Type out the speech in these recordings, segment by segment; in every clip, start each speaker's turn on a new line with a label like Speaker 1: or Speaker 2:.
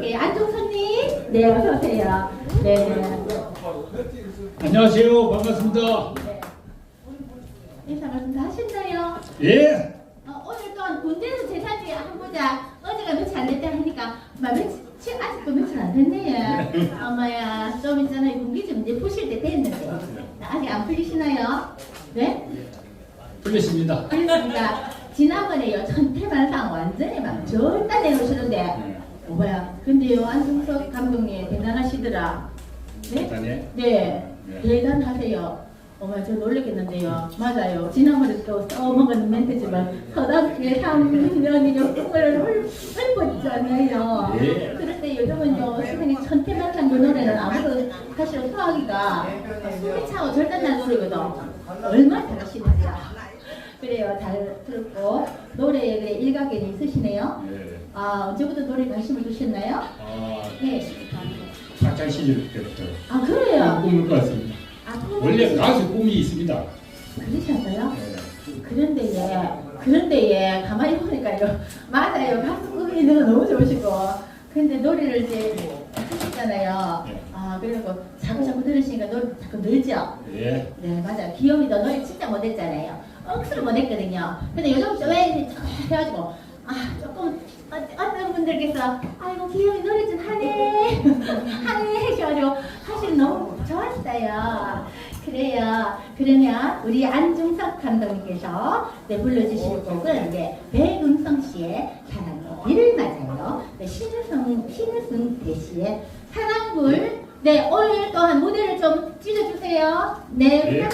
Speaker 1: 모셔볼게요. 안종선님. 네, 어서오세요. 네.
Speaker 2: 안녕하세요. 반갑습니다.
Speaker 1: 네. 인사 말씀 다 하셨나요?
Speaker 2: 예.
Speaker 1: 어, 오늘 또 군대에서 재산지 한번 보자. 어제가 며칠 안 됐다 하니까 막 며칠 아직도 며칠 안 됐네. 엄마야 좀 있잖아요. 군기 좀 이제 푸실 때 됐는데 아직 안 풀리시나요? 네?
Speaker 2: 풀렸습니다.
Speaker 1: 풀렸습니다. 지난번에요 전태만상 완전히 막 절단 내놓으시는데 오빠야 근데요 안승석 감독님 대단하시더라. 네? 네,
Speaker 2: 네.
Speaker 1: 대단하세요. 어머, 저 놀랬겠는데요. 맞아요. 지난번에 또 써먹은 멘트지만 서답게 3년이요 꿈을 읊었잖아요.
Speaker 2: 예.
Speaker 1: 그런데 요즘은요, 선생님 천태만상 그 노래는 아무도 사실 소화하기가 숨이 차고 절단난 노래거든. 얼마나 잘하시는지. 그래요, 잘 들었고 노래에 그래 일각에는 있으시네요.
Speaker 2: 예.
Speaker 1: 아, 언제부터 노래 관심을 두셨나요?
Speaker 2: 아,
Speaker 1: 네.
Speaker 2: 학창 시절 때부터
Speaker 1: 아, 그래요?
Speaker 2: 꿈을 꿨습니다.
Speaker 1: 아, 꿈을
Speaker 2: 원래 가수 꿈이 있습니다.
Speaker 1: 그러셨어요?
Speaker 2: 예.
Speaker 1: 그런데 예, 그런데 예, 가만히 보니까요. 맞아요. 가수 꿈이 있는 거 너무 좋으시고. 근데 노래를 이제 하셨잖아요.
Speaker 2: 네.
Speaker 1: 아, 그래갖고 자꾸 자꾸 들으시니까 노래 자꾸 늘죠?
Speaker 2: 예.
Speaker 1: 네, 맞아요. 귀요미도 노래 진짜 못했잖아요. 억수로 못했거든요. 근데 요즘 좀왜 해가지고, 아, 어, 어떤 분들께서, 아이고, 귀요미 노래 좀 하네. 하네. 하셔가지고, 사실 너무 좋았어요. 그래요. 그러면 우리 안중석 감독님께서 네, 불러주실 곡은 이제 백은성 씨의 사랑의 비를 맞아요. 네, 신우승, 신우승 대시의 사랑불. 네, 오늘 또한 무대를 좀 찢어주세요. 네,
Speaker 2: 네.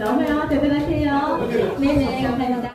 Speaker 1: 와, 이